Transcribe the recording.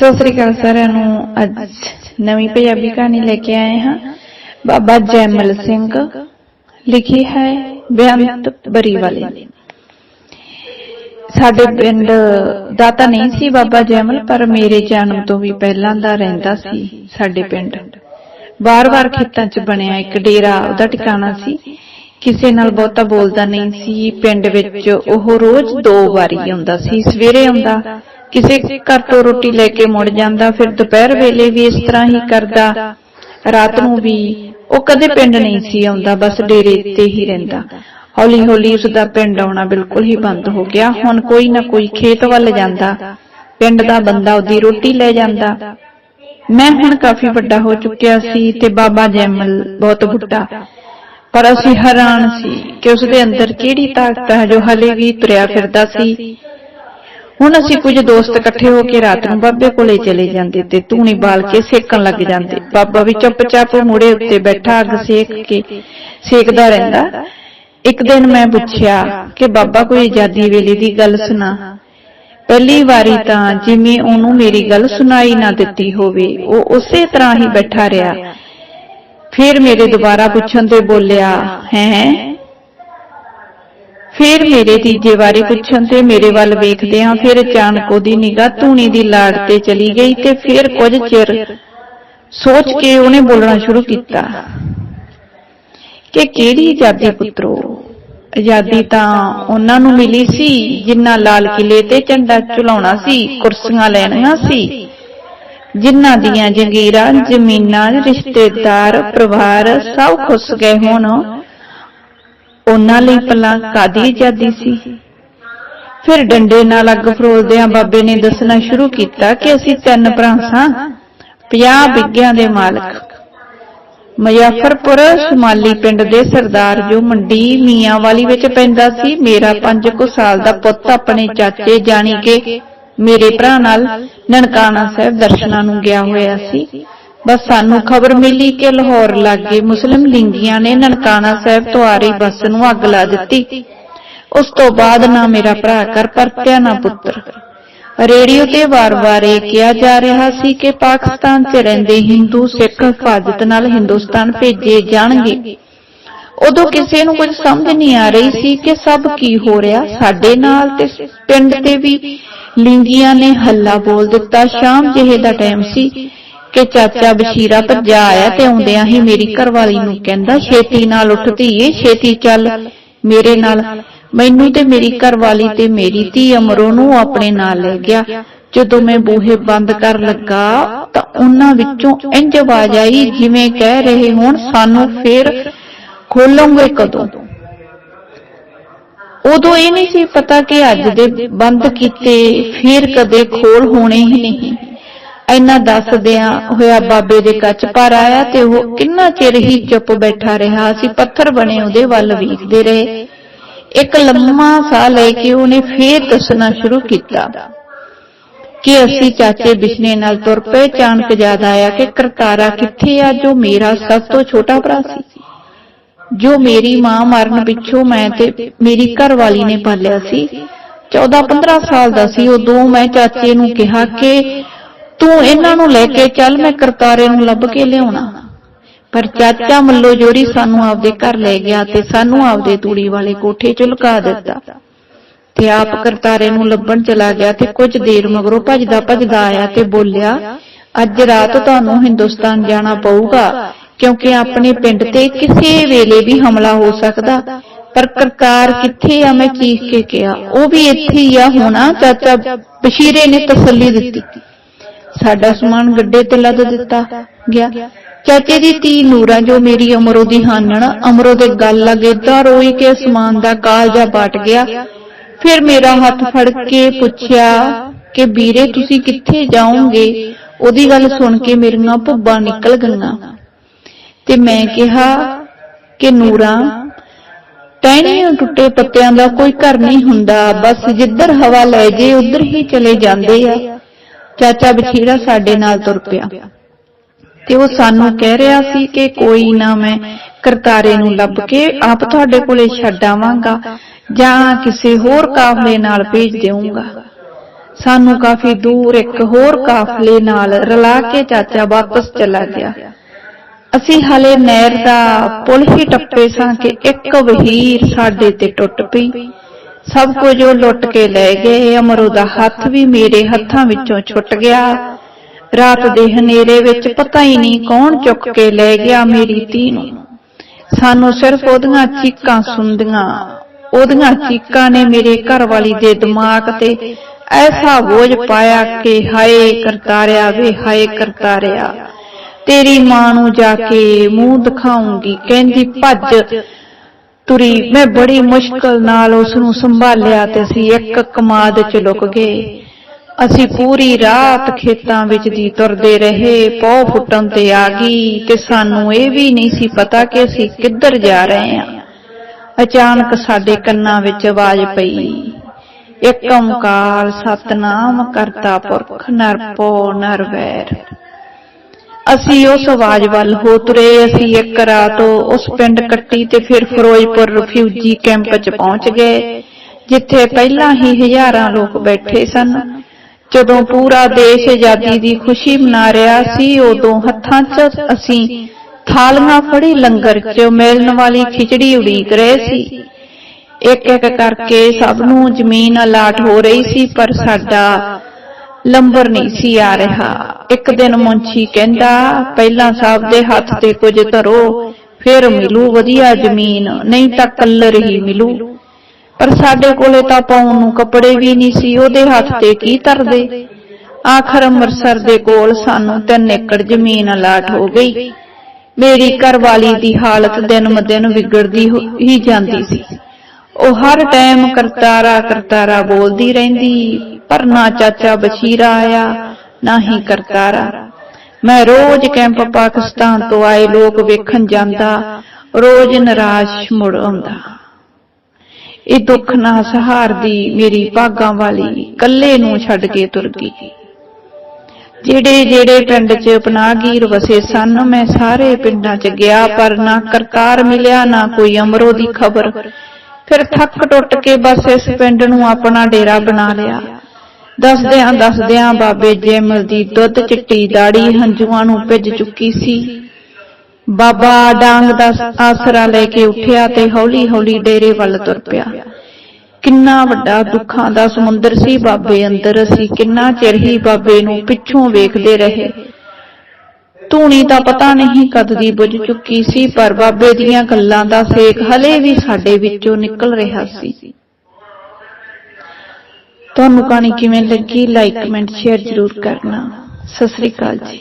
ਸਤਿ ਸ੍ਰੀ ਅਕਾਲ ਸਾਰਿਆਂ ਨੂੰ। ਅੱਜ ਨਵੀਂ ਪੰਜਾਬੀ ਕਹਾਣੀ ਲੈ ਕੇ ਆਏ ਹਾਂ। ਬਾਬਾ ਜੈਮਲ ਸਿੰਘ ਲਿਖੀ ਹੈ ਬੇਅੰਤ ਬਰੀਵਾਲੇ। ਨੇ ਸਾਡੇ ਪਿੰਡ ਦਾ ਤਾਂ ਨਹੀਂ ਸੀ ਬਾਬਾ ਜੈਮਲ, ਪਰ ਮੇਰੇ ਜਨਮ ਤੋਂ ਵੀ ਪਹਿਲਾਂ ਦਾ ਰਹਿੰਦਾ ਸੀ ਸਾਡੇ ਪਿੰਡ। ਬਾਰ-ਬਾਰ ਖੇਤਾਂ 'ਚ ਬਣਿਆ ਇੱਕ ਡੇਰਾ, ਉਹਦਾ ਟਿਕਾਣਾ ਸੀ। ਕਿਸੇ ਨਾਲ ਬਹੁਤਾ ਬੋਲਦਾ ਨਹੀਂ ਸੀ। ਪਿੰਡ ਵਿੱਚ ਉਹ ਰੋਜ਼ ਦੋ ਵਾਰੀ ਆਉਂਦਾ ਸੀ। ਸਵੇਰੇ ਆਉਂਦਾ ਕਿਸੇ ਘਰ ਤੋਂ ਰੋਟੀ ਲੈ ਕੇ ਮੁੜ ਜਾਂਦਾ, ਫਿਰ ਦੁਪਹਿਰ ਵੇਲੇ ਵੀ ਇਸ ਤਰ੍ਹਾਂ ਹੀ ਕਰਦਾ। ਰਾਤ ਨੂੰ ਵੀ ਉਹ ਕਦੇ ਪਿੰਡ ਨਹੀਂ ਸੀ ਆਉਂਦਾ, ਬਸ ਡੇਰੇ ਤੇ ਹੀ ਰਹਿੰਦਾ। ਹੌਲੀ ਹੌਲੀ ਉਸ ਦਾ ਪਿੰਡ ਆਉਣਾ ਬਿਲਕੁਲ ਹੀ ਬੰਦ ਹੋ ਗਿਆ। ਹੁਣ ਕੋਈ ਨਾ ਕੋਈ ਖੇਤ ਵੱਲ ਜਾਂਦਾ। ਪਿੰਡ ਦਾ ਬੰਦਾ ਉਹਦੀ ਰੋਟੀ ਲੈ ਜਾਂਦਾ। ਮੈਂ ਹੁਣ ਕਾਫੀ ਵੱਡਾ ਹੋ ਚੁੱਕਿਆ ਸੀ ਤੇ ਬਾਬਾ ਜੈਮਲ ਬਹੁਤ ਬੁੱਢਾ। ਪਰ ਅਸੀਂ ਹੈਰਾਨ ਸੀ ਕਿ ਉਸ ਦੇ ਅੰਦਰ ਕਿਹੜੀ ਤਾਕਤ ਹੈ ਜੋ ਹਲੇ ਵੀ ਤੁਰਿਆ ਫਿਰਦਾ ਸੀ। ਹੁਣ ਅਸੀਂ ਕੁਝ ਦੋਸਤ ਇਕੱਠੇ ਹੋ ਕੇ ਰਾਤ ਨੂੰ ਬਾਬੇ ਕੋਲੇ ਚਲੇ ਜਾਂਦੇ ਤੇ ਧੂਣੀ ਬਾਲ ਕੇ ਸੇਕਣ ਲੱਗ ਜਾਂਦੇ। ਬਾਬਾ ਵੀ ਚੁੱਪਚਾਪ ਮੂੜੇ ਉੱਤੇ ਬੈਠਾ ਅੱਗ ਸੇਕ ਕੇ ਸੇਕਦਾ ਰਹਿੰਦਾ। ਇੱਕ ਦਿਨ ਮੈਂ ਪੁੱਛਿਆ ਕਿ ਬਾਬਾ ਕੋਈ ਆਜ਼ਾਦੀ ਵੇਲੇ ਦੀ ਗੱਲ ਸੁਣਾ। ਪਹਿਲੀ ਵਾਰੀ ਤਾਂ ਜਿਵੇਂ ਉਹਨੂੰ ਮੇਰੀ ਗੱਲ ਸੁਣਾਈ ਨਾ ਦਿੱਤੀ ਹੋਵੇ ਉਹ ਉਸੇ ਤਰ੍ਹਾਂ ਹੀ ਬੈਠਾ ਰਿਹਾ। ਫਿਰ ਮੇਰੇ ਦੁਬਾਰਾ ਪੁੱਛਣ ਤੇ ਬੋਲਿਆ ਹੈ? ਫਿਰ ਮੇਰੇ ਤੀਜੇ ਵਾਰੀ ਪੁੱਛਣ ਤੇ ਮੇਰੇ ਵੱਲ ਵੇਖਦੇ ਹਾਂ ਫਿਰ ਅਚਾਨਕ ਉਹਦੀ ਨਿਗਾਹ ਧੂਣੀ ਦੀ ਲਾੜ ਤੇ ਚਲੀ ਗਈ ਤੇ ਫਿਰ ਕੁਝ ਚਿਰ ਸੋਚ ਕੇ ਉਹਨੇ ਬੋਲਣਾ ਸ਼ੁਰੂ ਕੀਤਾ ਕਿ ਕਿਹੜੀ ਆਜ਼ਾਦੀ ਪੁੱਤਰੋ? ਆਜ਼ਾਦੀ ਤਾਂ ਉਹਨਾਂ ਨੂੰ ਮਿਲੀ ਸੀ, ਜਿਨ੍ਹਾਂ ਲਾਲ ਕਿਲੇ ਤੇ ਝੰਡਾ ਝੁਲਾਉਣਾ ਸੀ, ਕੁਰਸੀਆਂ ਲੈਣੀਆਂ ਸੀ, ਜਿਨ੍ਹਾਂ ਦੀਆਂ ਜੰਗੀਰਾਂ, ਜ਼ਮੀਨਾਂ, ਰਿਸ਼ਤੇਦਾਰ, ਪਰਿਵਾਰ ਸਭ ਖੁੱਸ ਗਏ ਹੋਣ। ਉਹਨਾਂ ਲਈ ਭਲਾ ਕਾਦੀ ਆਜ਼ਾਦੀ ਸੀ? ਫਿਰ ਡੰਡੇ ਨਾਲ ਅੱਗ ਫਰੋਲਦਿਆਂ ਬਾਬੇ ਨੇ ਦੱਸਣਾ ਸ਼ੁਰੂ ਕੀਤਾ ਕਿ ਅਸੀਂ ਤਿੰਨ ਭਰਾ ਸਾਂ 50 ਬਿੱਗਿਆਂ ਦੇ ਮਾਲਕ। ਮੁਜ਼ੱਫਰਪੁਰ ਸ਼ਮਾਲੀ ਪਿੰਡ ਦੇ ਸਰਦਾਰ ਜੋ ਮੰਡੀ ਮੀਆਂ ਵਾਲੀ ਵਿੱਚ ਪੈਂਦਾ ਸੀ ਮੇਰਾ 5 ਕੁ ਸਾਲ ਦਾ ਪੁੱਤ ਆਪਣੇ ਚਾਚੇ ਜਾਣੀ ਕਿ ਮੇਰੇ ਭਰਾ ਨਾਲ ਨਨਕਾਣਾ ਸਾਹਿਬ ਦਰਸ਼ਨਾਂ ਨੂੰ ਗਿਆ ਹੋਇਆ ਸੀ। ਬਸ ਸਾਨੂੰ ਖਬਰ ਮਿਲੀ ਕਿ ਲਾਹੌਰ ਲਾਗੇ ਮੁਸਲਿਮ ਲਿੰਗੀਆਂ ਨੇ ਨਨਕਾਣਾ ਸਾਹਿਬ ਤੋਂ ਆ ਰਹੀ ਬੱਸ ਨੂੰ ਅੱਗ ਲਾ ਦਿੱਤੀ। ਉਸ ਤੋਂ ਬਾਅਦ ਨਾ ਮੇਰਾ ਭਰਾ ਕਰ ਪਰਤਿਆ ਨਾ ਪੁੱਤਰ। ਰੇਡੀਓ ਤੇ ਵਾਰ-ਵਾਰ ਇਹ ਕਿਹਾ ਜਾ ਰਿਹਾ ਸੀ ਕਿ ਪਾਕਿਸਤਾਨ 'ਚ ਰਹਿੰਦੇ ਹਿੰਦੂ ਸਿੱਖ ਹਿਫਾਜ਼ਤ ਨਾਲ ਹਿੰਦੁਸਤਾਨ ਭੇਜੇ ਜਾਣਗੇ। ਉਦੋਂ ਕਿਸੇ ਨੂੰ ਕੁਝ ਸਮਝ ਨਹੀਂ ਆ ਰਹੀ ਸੀ ਕਿ ਸਭ ਕੀ ਹੋ ਰਿਹਾ। ਸਾਡੇ ਨਾਲ ਤੇ ਪਿੰਡ ਤੇ ਵੀ ਲਿੰਗੀਆਂ ਨੇ ਹੱਲਾ ਬੋਲ ਦਿੱਤਾ। ਸ਼ਾਮ ਜਿਹੇ ਦਾ ਟਾਈਮ ਸੀ ਕਿ ਚਾਚਾ ਬਸ਼ੀਰਾ ਭੱਜਾ ਆਇਆ ਤੇ ਆਉਂਦਿਆਂ ਹੀ ਮੇਰੀ ਘਰਵਾਲੀ ਨੂੰ ਕਹਿੰਦਾ, ਛੇਤੀ ਨਾਲ ਉੱਠ ਧੀਏ, ਛੇਤੀ ਚੱਲ। ਮੇਰੇ ਨਾਲ, ਮੈਨੂੰ ਤੇ ਮੇਰੀ ਘਰਵਾਲੀ ਤੇ ਮੇਰੀ ਧੀ ਅਮਰੋ ਨੂੰ ਆਪਣੇ ਨਾਲ ਲੈ ਗਿਆ। ਜਦੋਂ ਮੈਂ ਬੂਹੇ ਬੰਦ ਕਰ ਲੱਗਾ ਤਾਂ ਉਹਨਾਂ ਵਿੱਚੋਂ ਇੰਜ ਆਵਾਜ਼ ਆਈ, ਜਿਵੇਂ ਕਹਿ ਰਹੇ ਹੋਣ, ਸਾਨੂੰ ਫੇਰ ਖੋਲੋਗੇ ਕਦੋਂ? ਉਦੋਂ ਇਹ ਨਹੀਂ ਸੀ ਪਤਾ ਕਿ ਅੱਜ ਦੇ ਬੰਦ ਕੀਤੇ ਫੇਰ ਕਦੇ ਖੋਲ ਹੋਣੇ ਹੀ ਨਹੀਂ। ਇੰਨਾ ਦੱਸਦਿਆਂ ਹੋਇਆ ਬਾਬੇ ਦੇ ਕੱਚ ਪਰ ਆਇਆ ਤੇ ਉਹ ਕਿੰਨਾ ਚਿਰ ਹੀ ਚੁੱਪ ਬੈਠਾ ਰਿਹਾ, ਅਸੀਂ ਪੱਥਰ ਬਣੇ ਉਹਦੇ ਵੱਲ ਵੇਖਦੇ ਰਹੇ। ਇੱਕ ਲੰਮਾ ਸਾਹ ਲੈ ਕੇ ਉਹਨੇ ਫੇਰ ਦੱਸਣਾ ਸ਼ੁਰੂ ਕੀਤਾ ਕਿ ਅਸੀਂ ਚਾਚੇ ਬਿਸ਼ਨੇ ਨਾਲ ਤੁਰ ਪਏ, ਚਾਣਕ ਯਾਦ ਆਇਆ ਕਿ ਕਰਤਾਰਾ ਕਿੱਥੇ ਆ, ਜੋ ਮੇਰਾ ਸਭ ਤੋਂ ਛੋਟਾ ਭਰਾ ਸੀ। ਜੋ ਮੇਰੀ ਮਾਂ ਮਰਨ ਪਿੱਛੋਂ ਮੈਂ ਤੇ ਮੇਰੀ ਘਰਵਾਲੀ ਨੇ ਪਾਲਿਆ ਸੀ। 14-15 ਸਾਲ ਦਾ ਸੀ, ਉਦੋਂ ਮੈਂ ਚਾਚੇ ਨੂੰ ਕਿਹਾ ਕਿ ਤੂੰ ਇਹਨਾਂ ਨੂੰ ਲੈ ਕੇ ਚੱਲ, ਮੈਂ ਕਰਤਾਰੇ ਨੂੰ ਲੱਭ ਕੇ ਲਿਆਉਣਾ। ਪਰ ਚਾਚਾ ਮੱਲੋ ਜੋਰੀ ਸਾਨੂੰ ਆਪਦੇ ਘਰ ਲੈ ਗਿਆ ਤੇ ਸਾਨੂੰ ਆਪਦੇ ਤੂੜੀ ਵਾਲੇ ਕੋਠੇ 'ਚ ਲੁਕਾ ਦਿੱਤਾ। ਤੇ ਆਪ ਕਰਤਾਰੇ ਨੂੰ ਲੱਭਣ ਚਲਾ ਗਿਆ ਤੇ ਕੁਝ ਦੇਰ ਮਗਰੋਂ ਭੱਜਦਾ ਭੱਜਦਾ ਆਇਆ ਤੇ ਬੋਲਿਆ, ਅੱਜ ਰਾਤ ਤੁਹਾਨੂੰ ਹਿੰਦੁਸਤਾਨ ਜਾਣਾ ਪਊਗਾ, ਕਿਉਂਕਿ ਆਪਣੇ ਪਿੰਡ ਤੇ ਕਿਸੇ ਵੇਲੇ ਵੀ ਹਮਲਾ ਹੋ ਸਕਦਾ। ਪਰ ਕਰਤਾਰ ਕਿੱਥੇ ਆ, ਮੈਂ ਚੀਖ ਕੇ ਕਿਹਾ, ਉਹ ਵੀ ਇੱਥੇ ਹੀ ਆ, ਹੋਣਾ ਚਾਚਾ ਬਸ਼ੀਰੇ ਨੇ ਤਸੱਲੀ ਦਿੱਤੀ। ਸਾਡਾ ਸਮਾਨ ਗੱਡੇ ਤੇ ਲੱਦ ਦਿੱਤਾ ਗਿਆ। ਚਾਚੇ ਦੀ ਧੀ ਨੂਰਾ ਜੋ ਮੇਰੀ ਅਮਰੋ ਦੀ ਹਾਨਣ, ਅਮਰੋ ਦੇ ਗੱਲ ਲੱਗੇ ਤਾਂ ਰੋਈ ਕੇ ਅਸਮਾਨ ਦਾ ਕਾਲਜਾ ਪਾਟ ਗਿਆ। ਫਿਰ ਮੇਰਾ ਹੱਥ ਫੜ ਕੇ ਪੁੱਛਿਆ ਕਿ ਵੀਰੇ, ਤੁਸੀਂ ਕਿੱਥੇ ਜਾਓਗੇ? ਉਹਦੀ ਗੱਲ ਸੁਣ ਕੇ ਮੇਰੀਆਂ ਭੁੱਬਾਂ ਨਿਕਲ ਗਈਆਂ। ਤੇ ਮੈਂ ਕਿਹਾ ਕਿ ਨੂਰਾ, ਟਹਿਣੀਆਂ ਟੁੱਟੇ ਪੱਤਿਆਂ ਦਾ ਕੋਈ ਘਰ ਨਹੀਂ ਹੁੰਦਾ। ਬਸ ਜਿੱਧਰ ਹਵਾ ਲੈ ਜੇ, ਉਧਰ ਹੀ ਚਲੇ ਜਾਂਦੇ ਆ। ਚਾਚਾ ਬਛੀਰਾ ਸਾਡੇ ਨਾਲ ਤੁਰ ਪਿਆ। ਤੇ ਉਹ ਸਾਨੂੰ ਕਹਿ ਰਿਹਾ ਸੀ ਕਿ ਕੋਈ ਨਾ ਮੈਂ ਕਰਤਾਰੇ ਨੂੰ ਲੱਭ ਕੇ ਆਪ ਤੁਹਾਡੇ ਕੋਲੇ ਛੱਡ ਆਵਾਂਗਾ ਜਾਂ ਕਿਸੇ ਹੋਰ ਕਾਫਲੇ ਨਾਲ ਭੇਜ ਦੇਵਾਂਗਾ ਸਾਨੂੰ ਕਾਫੀ ਦੂਰ ਇੱਕ ਹੋਰ ਕਾਫਲੇ ਨਾਲ ਰਲਾ ਕੇ ਚਾਚਾ ਵਾਪਸ ਚਲਾ ਗਿਆ। ਅਸੀਂ ਹਲੇ ਨਹਿਰ ਦਾ ਪੁਲ ਹੀ ਟੱਪੇ ਸਾਂ ਕਿ ਇੱਕ ਵਹੀਰ ਸਾਡੇ ਤੇ ਟੁੱਟ ਪਈ। ਸਭ ਕੁਝ ਉਹ ਲੁੱਟ ਕੇ ਲੈ ਗਏ। ਅਮਰੋ ਦਾ ਹੱਥ ਵੀ ਮੇਰੇ ਹੱਥਾਂ ਵਿੱਚੋਂ ਛੁੱਟ ਗਿਆ। ਰਾਤ ਦੇ ਹਨੇਰੇ ਵਿੱਚ ਪਤਾ ਹੀ ਨਹੀਂ ਕੌਣ ਚੁੱਕ ਕੇ ਲੈ ਗਿਆ ਮੇਰੀ ਧੀ ਨੂੰ। ਸਾਨੂੰ ਸਿਰਫ ਉਹਦੀਆਂ ਚੀਕਾਂ ਸੁਣਦੀਆਂ। ਉਹਦੀਆਂ ਚੀਕਾਂ ਨੇ ਮੇਰੇ ਘਰ ਵਾਲੀ ਦੇ ਦਿਮਾਗ ਤੇ ਐਸਾ ਬੋਝ ਪਾਇਆ ਕਿ ਹਾਏ ਕਰਤਾਰਿਆ ਵੇ ਹਾਏ ਕਰਤਾਰਿਆ। ਤੇਰੀ ਮਾਂ ਨੂੰ ਜਾ ਕੇ ਮੂੰਹ ਦਿਖਾਉਂਗੀ। ਕਹਿੰਦੀ ਭੱਜ। ਤੁਰੀ, ਮੈਂ ਬੜੀ ਮੁਸ਼ਕਲ ਨਾਲ ਉਸ ਨੂੰ ਸੰਭਾਲਿਆ ਤੇ ਅਸੀਂ ਇੱਕ ਕਮਾਦ ਚ ਲੁਕ ਗਏ। ਅਸੀਂ ਪੂਰੀ ਰਾਤ ਖੇਤਾਂ ਵਿੱਚ ਦੀ ਤੁਰਦੇ ਰਹੇ ਪੌ ਫੁੱਟਣ ਤੇ ਆ ਗਈ ਤੇ ਸਾਨੂੰ ਇਹ ਵੀ ਨਹੀਂ ਸੀ ਪਤਾ ਕਿ ਅਸੀਂ ਕਿੱਧਰ ਜਾ ਰਹੇ ਹਾਂ। ਅਚਾਨਕ ਸਾਡੇ ਕੰਨਾਂ ਵਿੱਚ ਆਵਾਜ਼ ਪਈ ਇੱਕ ਓੰਕਾਰ ਸਤਨਾਮ ਕਰਤਾ ਪੁਰਖ ਨਰਪੋ ਨਰਵੈਰ ਅਸੀਂ ਉਸ ਆਵਾਜ਼ ਵੱਲ ਹੋ ਤੁਰੇ, ਅਸੀਂ ਇੱਕ ਰਾਤ ਉਸ ਪਿੰਡ ਕੱਟੀ ਤੇ ਫਿਰ ਫਿਰੋਜ਼ਪੁਰ ਰਿਫਿਊਜੀ ਕੈਂਪ 'ਚ ਪਹੁੰਚ ਗਏ, ਜਿੱਥੇ ਪਹਿਲਾਂ ਹੀ ਹਜ਼ਾਰਾਂ ਲੋਕ ਬੈਠੇ ਸਨ। ਜਦੋਂ ਪੂਰਾ ਦੇਸ਼ ਆਜ਼ਾਦੀ ਦੀ ਖੁਸ਼ੀ ਮਨਾ ਰਿਹਾ ਸੀ, ਉਦੋਂ ਹੱਥਾਂ 'ਚ ਅਸੀਂ ਥਾਲੀਆਂ ਫੜੀ ਲੰਗਰ 'ਚ ਮਿਲਣ ਵਾਲੀ ਖਿਚੜੀ ਉਡੀਕ ਰਹੇ ਸੀ। ਇੱਕ ਇੱਕ ਕਰਕੇ ਸਭ ਨੂੰ ਜ਼ਮੀਨ ਅਲਾਟ ਹੋ ਰਹੀ ਸੀ, ਪਰ ਸਾਡਾ ਲੰਬਰ ਨਹੀਂ ਸੀ ਆ ਰਿਹਾ। ਇੱਕ ਦਿਨ ਮੁੰਚੀ ਕਹਿੰਦਾ, ਪਹਿਲਾਂ ਸਾਹਿਬ ਦੇ ਹੱਥ ਤੇ ਕੁਝ ਧਰੋ, ਫਿਰ ਮਿਲੂ ਵਧੀਆ ਜ਼ਮੀਨ, ਨਹੀਂ ਤਾਂ ਕੱਲਰ ਹੀ ਮਿਲੂ। ਪਰ ਸਾਡੇ ਕੋਲੇ ਤਾਂ ਪਾਉਣ ਨੂੰ ਕੱਪੜੇ ਵੀ ਨਹੀਂ ਸੀ, ਉਹਦੇ ਹੱਥ ਤੇ ਕੀ ਧਰਦੇ? ਆਖਰ ਅੰਮ੍ਰਿਤਸਰ ਦੇ ਕੋਲ ਸਾਨੂੰ 3 ਏਕੜ ਜ਼ਮੀਨ ਅਲਾਟ ਹੋ ਗਈ। ਮੇਰੀ ਘਰਵਾਲੀ ਦੀ ਹਾਲਤ ਦਿਨ ਮ ਦਿਨ ਵਿਗੜਦੀ ਹੀ ਜਾਂਦੀ ਸੀ। ਉਹ ਹਰ ਟਾਈਮ ਕਰਤਾਰਾ ਕਰਤਾਰਾ ਬੋਲਦੀ ਰਹਿੰਦੀ, ਪਰ ਨਾ ਚਾਚਾ ਬਸ਼ੀਰਾ ਆਇਆ, ਨਾ ਹੀ ਕਰਤਾਰਾ। ਮੈਂ ਰੋਜ਼ ਕੈਂਪ ਪਾਕਿਸਤਾਨ ਤੋਂ ਆਏ ਲੋਕ ਵੇਖਣ ਜਾਂਦਾ, ਰੋਜ਼ ਨਿਰਾਸ਼ ਮੁੜ ਆਉਂਦਾ। ਇਹ ਦੁੱਖ ਨਾ ਸਹਾਰਦੀ ਮੇਰੀ ਭਾਗਾਂ ਵਾਲੀ ਕੱਲੇ ਨੂੰ ਛੱਡ ਕੇ ਤੁਰ ਗਈ। ਜਿਹੜੇ ਜਿਹੜੇ ਪਿੰਡ 'ਚ ਪਨਾਹਗੀਰ ਵਸੇ ਸਨ, ਮੈਂ ਸਾਰੇ ਪਿੰਡਾਂ 'ਚ ਗਿਆ, ਪਰ ਨਾ ਕਰਤਾਰ ਮਿਲਿਆ, ਨਾ ਕੋਈ ਅਮਰੋ ਦੀ ਖਬਰ। ਫਿਰ ਥੱਕ ਟੁੱਟ ਕੇ ਬਸ ਇਸ ਪਿੰਡ ਨੂੰ ਆਪਣਾ ਡੇਰਾ ਬਣਾ ਲਿਆ। ਦੱਸਦਿਆਂ ਦੱਸਦਿਆਂ ਬਾਬੇ ਜੈਮਲ ਦੀ ਦੁੱਧ ਚਿੱਟੀ ਦਾੜੀ ਹੰਝੂਆਂ ਨੂੰ ਭਿੱਜ ਚੁੱਕੀ ਸੀ। ਬਾਬਾ ਡਾਂਗ ਦਾ ਆਸਰਾ ਲੈ ਕੇ ਉੱਠਿਆ ਤੇ ਹੌਲੀ ਹੌਲੀ ਡੇਰੇ ਵੱਲ ਤੁਰ ਪਿਆ। ਕਿੰਨਾ ਵੱਡਾ ਦੁੱਖਾਂ ਦਾ ਸਮੁੰਦਰ ਸੀ ਬਾਬੇ ਅੰਦਰ। ਅਸੀਂ ਕਿੰਨਾ ਚਿਰ ਹੀ ਬਾਬੇ ਨੂੰ ਪਿੱਛੋਂ ਵੇਖਦੇ ਰਹੇ। ਧੂਣੀ ਤਾਂ ਪਤਾ ਨਹੀਂ ਕਦ ਦੀ ਬੁਝ ਚੁੱਕੀ ਸੀ, ਪਰ ਬਾਬੇ ਦੀਆਂ ਗੱਲਾਂ ਦਾ ਸੇਕ ਹਲੇ ਵੀ ਸਾਡੇ ਵਿੱਚੋਂ ਨਿਕਲ ਰਿਹਾ ਸੀ। ਤੁਹਾਨੂੰ ਕਹਾਣੀ ਕਿਵੇਂ ਲੱਗੀ ਲਾਈਕ ਕਮੈਂਟ ਸ਼ੇਅਰ ਜ਼ਰੂਰ ਕਰਨਾ। ਸਤਿ ਸ੍ਰੀ ਅਕਾਲ ਜੀ।